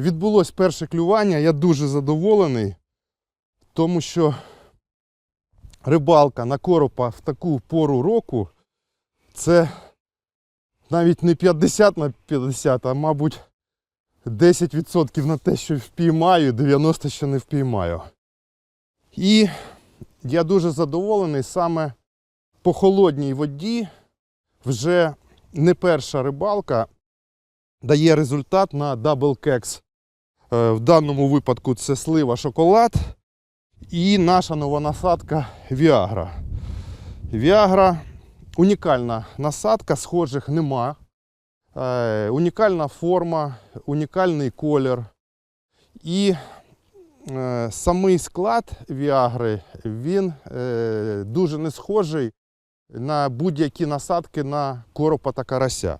відбулось перше клювання. Я дуже задоволений, тому що рибалка на коропа в таку пору року це навіть не 50 на 50, а мабуть 10% на те, що впіймаю, 90% що не впіймаю. І я дуже задоволений саме по холодній воді вже не перша рибалка дає результат на дабл кекс. Е, В даному випадку це слива шоколад і наша нова насадка Viagra. Viagra унікальна насадка, схожих нема. Е, унікальна форма, унікальний колір. І е, самий склад Viagri, він дуже не схожий на будь-які насадки на коропа та карася.